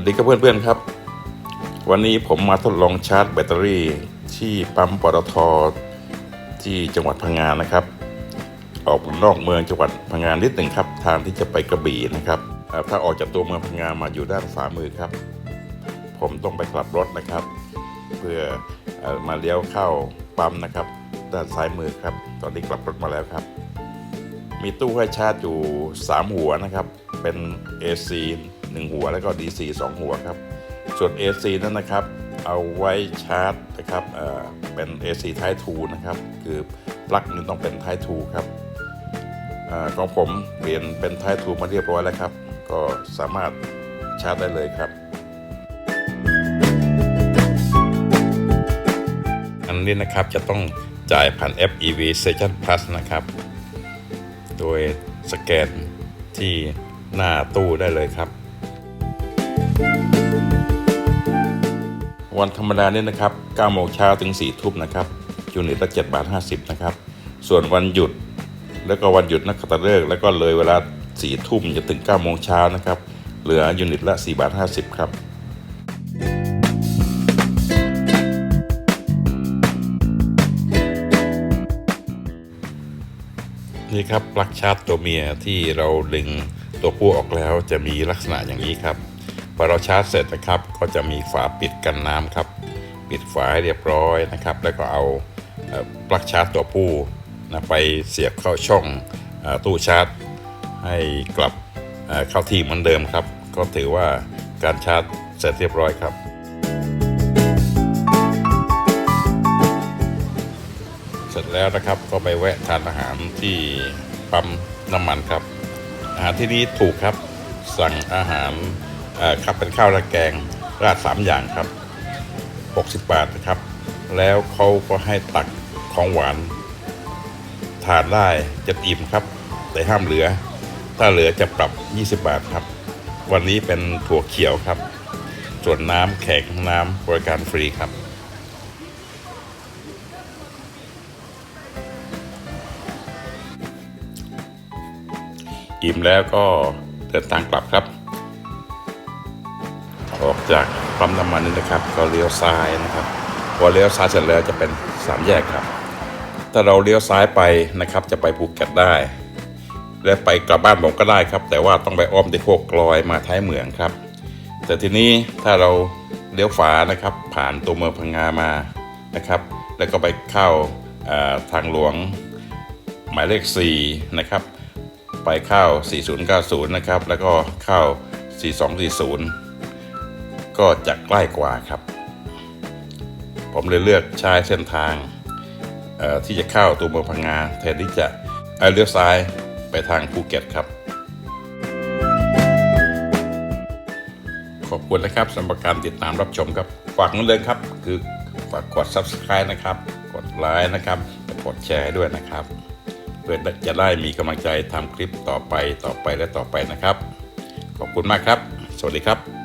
วัสดีครับเพื่อนๆครับ วันนี้ผมมาทดลองชาร์จแบตเตอรี่ที่ปั๊มปตทที่จังหวัดพังงานะครับ ออกนอกเมืองจังหวัดพังงานิดหนึ่งครับ ทางที่จะไปกระบี่นะครับถ้าออกจากตัวเมืองพังงามาอยู่ด้านขวามือครับ ผมต้องไปกลับรถนะครับ เพื่ออมาเลี้ยวเข้าปั๊มนะครับ ด้านซ้ายมือครับ ตอนนี้กลับรถมาแล้วครับ มีตู้ให้ชาร์จอยู่ 3 หัวนะครับ เป็น AC 1 หัวแล้วก็ DC 2 หัวครับ ส่วน AC นั้นนะครับ เอาไว้ชาร์จนะครับเอ่อเป็น AC Type 2นะครับ คือปลั๊กนึงต้องเป็น Type 2ครับอของผมเปลี่ยนเป็น Type 2มาเรียบร้อยแล้วครับ ก็สามารถชาร์จได้เลยครับอันนี้นะครับจะต้องจ่ายผ่าน FEV Station Plus นะครับ โดยสแกนที่หน้าตู้ได้เลยครับ วันธรรมดาเนี่ยนะครับ9โมงเช้าถึง4ทุ่มนะครับยูนิตละ7บาท50นะครับ ส่วนวันหยุดแล้วก็วันหยุดนักขัตฤกษ์แล้วก็เลยเวลา4ทุ่มจนถึง9โมงเช้านะครับ เหลือยูนิตละ4บาท50 ครับนี่ครับปลั๊กชาร์จตัวเมียที่เราดึงตัวผู้ออกแล้วจะมีลักษณะอย่างนี้ครับ พอเราชาร์จเสร็จนะครับ ก็จะมีฝาปิดกันน้ำครับ ปิดฝาให้เรียบร้อยนะครับ แล้วก็เอาปลั๊กชาร์จตัวผู้นะไปเสียบเข้าช่องอตู้ชาร์จ ให้กลับเข้าที่เหมือนเดิมครับ ก็ถือว่าการชาร์จเสร็จเรียบร้อยครับเสร็จแล้วนะครับก็ไปแวะทานอาหารที่ปั๊มน้ำมันครับ อาหารที่นี้ถูกครับสั่งอาหาร ครับเป็นข้าวราดแกงราดสามอย่างครับ 60 บาทนะครับ แล้วเขาก็ให้ตักของหวาน ทานได้จะอิ่มครับ แต่ห้ามเหลือ ถ้าเหลือจะปรับ 20 บาทครับ วันนี้เป็นถั่วเขียวครับ ส่วนน้ำแข็งน้ำบริการฟรีครับอิ่มแล้วก็เดินทางกลับครับ ออกจากปั๊มน้ำมันนี่นะครับ ก็เลี้ยวซ้ายนะครับพอเลี้ยวซ้ายเสร็จแล้วจะเป็นสามแยกครับ ถ้าเราเลี้ยวซ้ายไปนะครับ จะไปภูเก็ตได้ และไปกลับบ้านผมก็ได้ครับ แต่ว่าต้องไปอ้อมที่โคกกลอยมาท้ายเหมืองครับ แต่ทีนี้ถ้าเราเลี้ยวฝานะครับ ผ่านตัวเมืองพังงามานะครับ แล้วก็ไปเข้าทางหลวงหมายเลข 4 นะครับ ไปเข้า 4090 นะครับ แล้วก็เข้า 4240 ก็จะใกล้กว่าครับ ผมเลยเลือกใช้เส้นทางที่จะเข้าตัวเมืองพังงาแทนที่จะเเลี้ยวซ้ายไปทางภูเก็ตครับ ขอบคุณนะครับสำหรับการติดตามรับชมครับ ฝากเหมือนเดิมครับ คือฝากกด subscribe นะครับ กดไลค์นะครับกดแชร์ด้วยนะครับ เพื่อจะได้มีกำลังใจทำคลิปต่อไปต่อไปและต่อไปนะครับ ขอบคุณมากครับ สวัสดีครับ